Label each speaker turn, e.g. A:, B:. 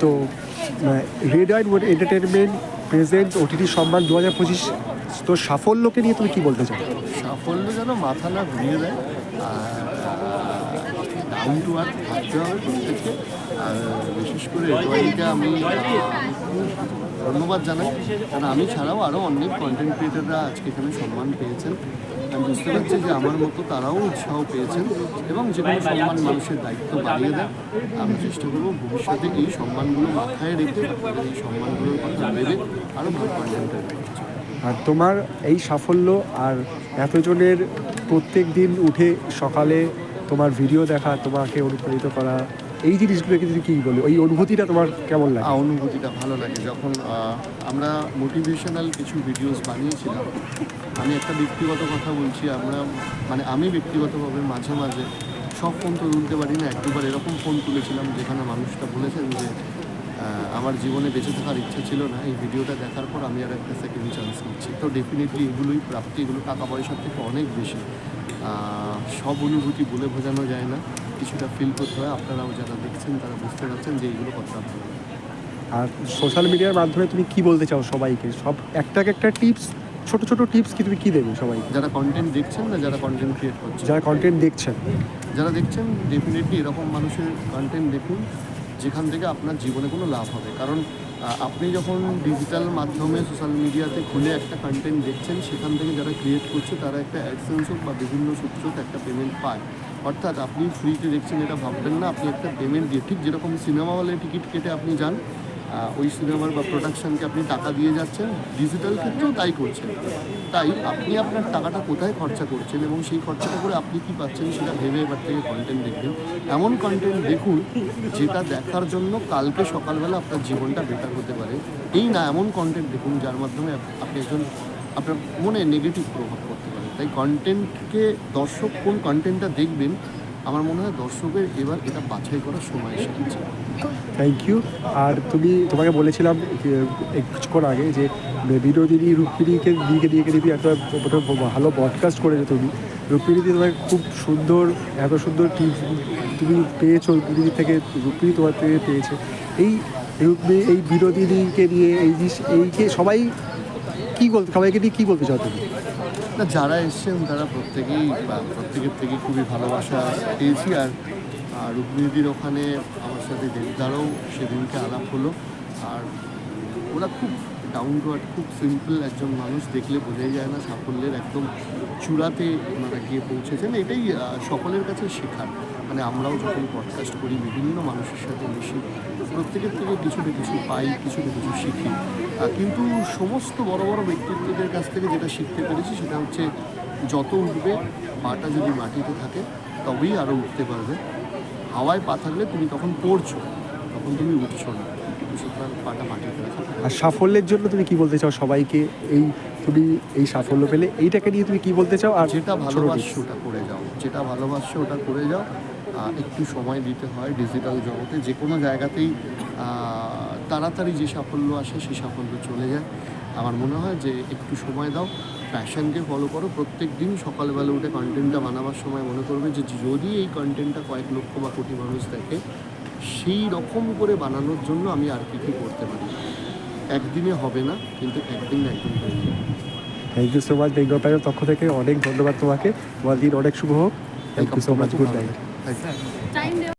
A: তো red eyed entertainment present OTT সম্মান দু হাজার পঁচিশ তো সাফল্যকে নিয়ে তুমি কী বলতে চাও?
B: সাফল্য যেন মাথা না ঘুরিয়ে দেয়। ডাউন টু আর্থ থাকতে হবে আর বিশেষ করে আমি ধন্যবাদ জানাই। কারণ আমি ছাড়াও আরও অনেক কন্টেন্ট ক্রিয়েটাররা আজকে এখানে সম্মান পেয়েছেন। আমি বুঝতে পারছি যে আমার মতো তারাও উৎসাহ পেয়েছেন এবং যে কোনো সম্মান মানুষের দায়িত্ব বাড়িয়ে দেয়। আমি চেষ্টা করব ভবিষ্যতে এই সম্মানগুলো মাথায় রেখে এই সম্মানগুলোর কথা ভেবে আরও ভালো কন্টেন্ট
A: আর তোমার এই সাফল্য আর এতজনের প্রত্যেক দিন উঠে সকালে তোমার ভিডিও দেখা, তোমাকে অনুপ্রাণিত করা এই জিনিসগুলোকে যদি কী বলো, ওই অনুভূতিটা তোমার কেমন লাগে?
B: অনুভূতিটা ভালো লাগে। যখন আমরা মোটিভেশনাল কিছু ভিডিওস বানিয়েছিলাম, আমি একটা ব্যক্তিগত কথা বলছি, আমরা মানে আমি ব্যক্তিগতভাবে মাঝে মাঝে সব ফোন তো তুলতে পারি না এক দুবার এরকম ফোন তুলেছিলাম যেখানে মানুষটা বলেছেন যে আমার জীবনে বেঁচে থাকার ইচ্ছা ছিল না, এই ভিডিওটা দেখার পর আমি আর একটা সেকেন্ড চান্স নিচ্ছি। তো ডেফিনেটলি এগুলোই প্রাপ্তি, এগুলো টাকা পয়সার থেকে অনেক বেশি। সব অনুভূতি বলে বোঝানো যায় না। কিছুটা ফিল করতে হয়। আপনারাও যারা দেখছেন তারা বুঝতে পারছেন যে এইগুলো কতটা ভালো
A: আর সোশ্যাল মিডিয়ার মাধ্যমে তুমি কি বলতে চাও সবাইকে? সব একটা একটা টিপস ছোট ছোট টিপস কি তুমি কি দেবে সবাই
B: যারা কন্টেন্ট দেখছেন না যারা কন্টেন্ট ক্রিয়েট করছেন?
A: যারা কন্টেন্ট দেখছেন।
B: যারা দেখছেন ডেফিনেটলি এরকম মানুষের কন্টেন্ট দেখুন যেখান থেকে আপনার জীবনে কোনো লাভ হবে। কারণ আপনি যখন ডিজিটাল মাধ্যমে সোশ্যাল মিডিয়াতে খুলে একটা কন্টেন্ট দেখছেন সেখান থেকে যারা ক্রিয়েট করছে তারা একটা অ্যাডসেন্স হোক বা বিভিন্ন সূত্র একটা পেমেন্ট পায়। অর্থাৎ আপনি ফ্রিতে দেখছেন, এটা ভাববেন না। আপনি একটা পেমেন্ট দিয়ে, ঠিক যেরকম সিনেমা হলে টিকিট কেটে আপনি যান ওই সিনেমার বা প্রোডাকশনকে আপনি টাকা দিয়ে যাচ্ছেন ডিজিটাল ক্ষেত্রেও তাই করছেন। তাই আপনি আপনার টাকাটা কোথায় খরচা করছেন এবং সেই খরচাটা করে আপনি কি পাচ্ছেন সেটা ভেবে এবার থেকে কন্টেন্ট দেখবেন। এমন কন্টেন্ট দেখুন, যেটা দেখার জন্য কালকে সকালবেলা আপনার জীবনটা বেটার হতে পারে। এই না, এমন কন্টেন্ট দেখুন, যার মাধ্যমে আপ- আপনি একজন আপনার মনে নেগেটিভ প্রভাব পড়তে পারে। তাই কন্টেন্টকে দর্শক কোন কন্টেন্টটা দেখবেন, আমার মনে হয় দর্শকের এবার এটা বাছাই করার সময় এসে গেছে
A: থ্যাংক ইউ আর তুমি, তোমাকে বলেছিলাম কিছুক্ষণ আগে যে বিনোদিনী রুক্মিণীকে দিকে দিয়ে দিবি একটা একটা ভালো পডকাস্ট করেছ তুমি। রুক্মিণী দিয়ে তোমাকে খুব সুন্দর, এত সুন্দর টিপস তুমি পেয়েছ রুক্মিণী থেকে রুক্মিণী তোমার থেকে পেয়েছে। এই রুক্মিণী এই বিনোদিনীকে নিয়ে, এই জিনিস এইকে সবাই কী বলতে সবাইকে নিয়ে কী বলতে চাও তুমি?
B: না, যারা এসছেন তারা প্রত্যেকেই প্রত্যেকের থেকে খুবই ভালোবাসা পেয়েছি। আর রুক্মিণীদির ওখানে আমার সাথে দেবদারও সেদিনকে আলাপ হলো। আর ওরা খুব ডাউন টু আর্থ খুব সিম্পল একজন মানুষ দেখলে বোঝাই যায় না সাফল্যের একদম চূড়াতে ওনারা গিয়ে পৌঁছেছেন। এটাই সকলের কাছে শেখার। মানে আমরাও যখন পডকাস্ট করি, বিভিন্ন মানুষের সাথে মিশি, প্রত্যেকের থেকে কিছু না কিছু পাই কিছু না কিছু শিখি। কিন্তু সমস্ত বড় বড় ব্যক্তিত্বদের কাছ থেকে যেটা শিখতে পেরেছি সেটা হচ্ছে যত উঠবে, পাটা যদি মাটিতে থাকে, তবেই আরও উঠতে পারবে। হাওয়ায় পা থাকলে তুমি তখন পড়ছো, তখন তুমি উঠছো না।
A: আর সাফল্যের জন্য তুমি কি বলতে চাও সবাইকে? এই তুমি এই সাফল্য পেলে এইটাকে নিয়ে তুমি কি বলতে চাও? আর
B: যেটা ভালোবাসছো ওটা করে যাও। যেটা ভালোবাসছো ওটা করে যাও। একটু সময় দিতে হয় ডিজিটাল জগতে। যে কোনো জায়গাতেই তাড়াতাড়ি যে সাফল্য আসে সেই সাফল্য চলে যায়। আমার মনে হয় যে একটু সময় দাও প্যাশনকে ফলো করো। প্রত্যেক দিন সকালবেলা উঠে কন্টেন্টটা বানাবার সময় মনে করবে যে যদি এই কন্টেন্টটা কয়েক লক্ষ বা কোটি মানুষ দেখে সেই রকম করে বানানোর জন্য আমি আর কি কী করতে পারি? একদিনে হবে না কিন্তু একদিন না একদিন হয়ে যাবে।
A: Thank you so much Bengal প্যারের পক্ষ থেকে অনেক ধন্যবাদ তোমাকে। তোমার দিন অনেক শুভ হোক। Thank you so much good night